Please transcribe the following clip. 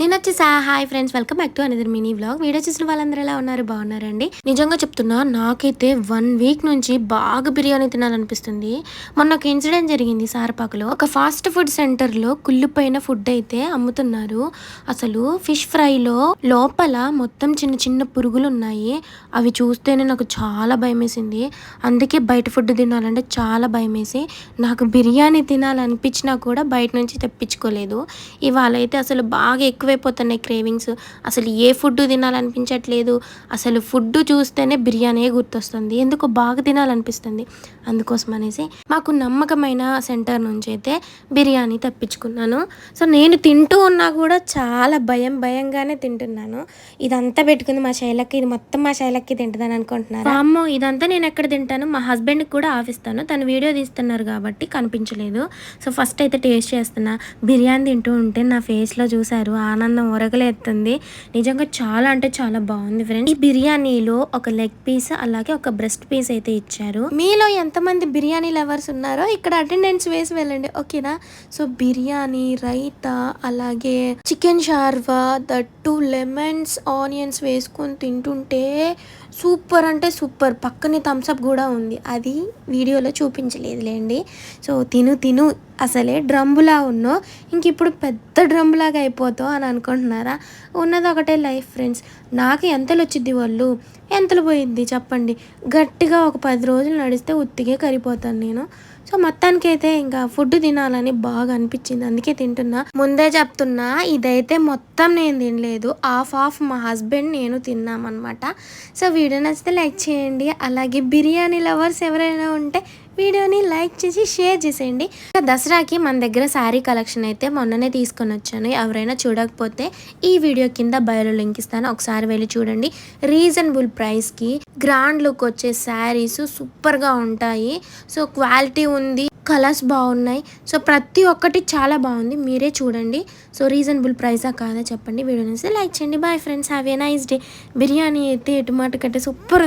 నేను వచ్చేసా. Hi friends welcome back to another mini blog video చూసిన వాళ్ళందరూ ఎలా ఉన్నారు? బాగున్నారండి? నిజంగా చెప్తున్నా నాకైతే వన్ వీక్ నుంచి బాగా బిర్యానీ తినాలనిపిస్తుంది. మొన్న ఒక ఇన్సిడెంట్ జరిగింది సారపాకులో. ఒక ఫాస్ట్ ఫుడ్ సెంటర్లో కుళ్ళిపోయిన ఫుడ్ అయితే అమ్ముతున్నారు. అసలు ఫిష్ ఫ్రైలో లోపల మొత్తం చిన్న చిన్న పురుగులు ఉన్నాయి అవి చూస్తేనే నాకు చాలా భయం వేసింది అందుకే బయట ఫుడ్ తినాలంటే చాలా భయం వేసి నాకు బిర్యానీ తినాలనిపించినా కూడా బయట నుంచి తెప్పించుకోలేదు. ఇవాళ అయితే అసలు బాగా ఎక్కువ ఎక్కువైపోతున్నాయి క్రేవింగ్స్. అసలు ఏ ఫుడ్ తినాలనిపించట్లేదు. అసలు ఫుడ్ చూస్తేనే బిర్యానీ గుర్తొస్తుంది. ఎందుకు బాగా తినాలనిపిస్తుంది. అందుకోసం అనేసి మాకు నమ్మకమైన సెంటర్ నుంచి అయితే బిర్యానీ తప్పించుకున్నాను. సో నేను తింటూ ఉన్నా కూడా చాలా భయం భయంగానే తింటున్నాను. ఇదంతా పెట్టుకుంది మా శైలకి ఇది మొత్తం మా శైలకి తింటుందని అనుకుంటున్నారు? అమ్మో ఇదంతా నేను ఎక్కడ తింటాను? మా హస్బెండ్కి కూడా ఆఫిస్తాను. తను వీడియో తీస్తున్నారు కాబట్టి కనిపించలేదు. సో ఫస్ట్ అయితే టేస్ట్ చేస్తున్నా. బిర్యానీ తింటూ ఉంటే నా ఫేస్లో చూసారు ఆనందం ఒరగలేస్తుంది నిజంగా చాలా అంటే చాలా బాగుంది ఫ్రెండ్స్ ఈ బిర్యానీలో ఒక లెగ్ పీస్ అలాగే ఒక బ్రెస్ట్ పీస్ అయితే ఇచ్చారు. మీలో ఎంతమంది బిర్యానీ లవర్స్ ఉన్నారో ఇక్కడ అటెండెన్స్ వేసి వెళ్ళండి ఓకేనా సో బిర్యానీ రైతా అలాగే చికెన్ షార్వా దట్టు లెమన్స్ ఆనియన్స్ వేసుకొని తింటుంటే సూపర్ అంటే సూపర్. పక్కనే థమ్స్అప్ కూడా ఉంది. అది వీడియోలో చూపించలేదులేండి. సో తిను తిను. అసలే డ్రమ్ములా ఉన్నో? ఇంక ఇప్పుడు పెద్ద డ్రమ్లాగా అయిపోతావు అని అనుకుంటున్నారా? ఉన్నది ఒకటే లైఫ్ ఫ్రెండ్స్. నాకు ఎంతలు వచ్చింది వాళ్ళు ఎంతలు పోయింది చెప్పండి? గట్టిగా ఒక పది రోజులు నడిస్తే ఉత్తిగే కరిపోతాను నేను. సో మొత్తానికి అయితే ఇంకా ఫుడ్ తినాలని బాగా అనిపించింది. అందుకే తింటున్నా. ముందే చెప్తున్నా ఇదైతే మొత్తం నేను తినలేదు. హాఫ్ ఆఫ్ మా హస్బెండ్ నేను తిన్నామన్నమాట. సో వీడియో నచ్చితే లైక్ చేయండి. అలాగే బిర్యానీ లవర్స్ ఎవరైనా ఉంటే వీడియోని లైక్ చేసి షేర్ చేసేయండి. ఇంకా దసరాకి మన దగ్గర శారీ కలెక్షన్ అయితే మొన్ననే తీసుకొని వచ్చాను. ఎవరైనా చూడకపోతే ఈ వీడియో కింద బయోలో లింక్ ఇస్తాను. ఒకసారి వెళ్ళి చూడండి. రీజనబుల్ ప్రైస్కి గ్రాండ్ లుక్ వచ్చే శారీస్ సూపర్గా ఉంటాయి. సో క్వాలిటీ ఉంది కలర్స్ బాగున్నాయి. సో ప్రతి ఒక్కటి చాలా బాగుంది. మీరే చూడండి. సో రీజనబుల్ ప్రైసా కాదా చెప్పండి. వీడియో లైక్ చేయండి. Bye friends have a nice day biryani అయితే ఎటుమాట కంటే సూపర్